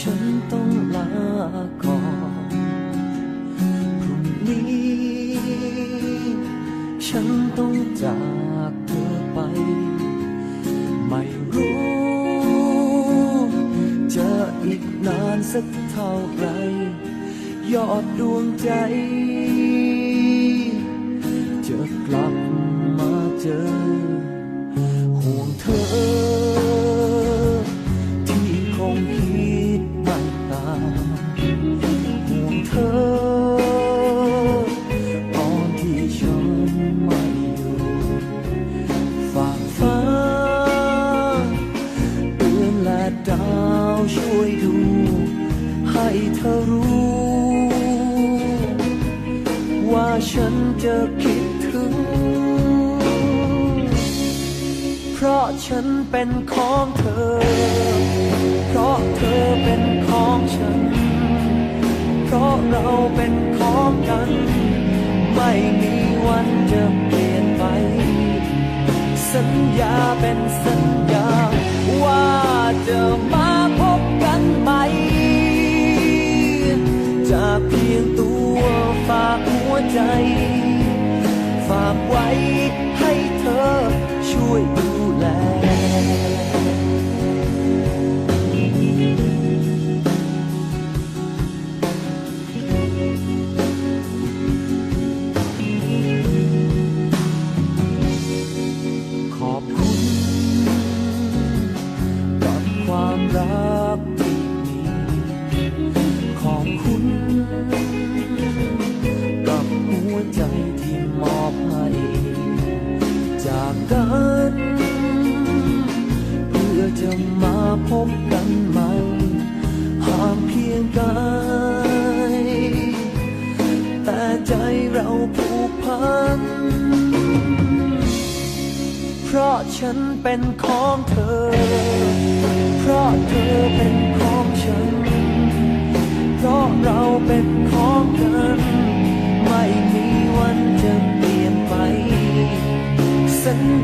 ฉันต้องลาก่อนพรุ่งนี้ ฉันต้องจากเธอไป ไม่รู้ จะอีกนานสักเท่าไหรยอดดวงใจ จะ ดู ให้เธอรู้ ว่าฉันจะคิดถึง เพราะฉันเป็นของเธอ เพราะเธอเป็นของฉัน เพราะเราเป็นของกัน ไม่มีวันจะเปลี่ยนไป สัญญาเป็นสัญ ไว้ กัน เพื่อจะมาพบกันใหม่ห่างเพียงกายแต่ใจเราผูกพัน เพราะฉันเป็นของเธอ เพราะเธอเป็นของ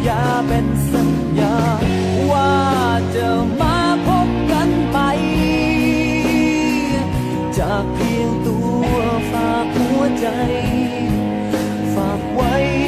ญาเป็นสัญญา ว่าจะมาพบกันใหม่จากเพียงตัวฝากหัวใจ ฝากไว้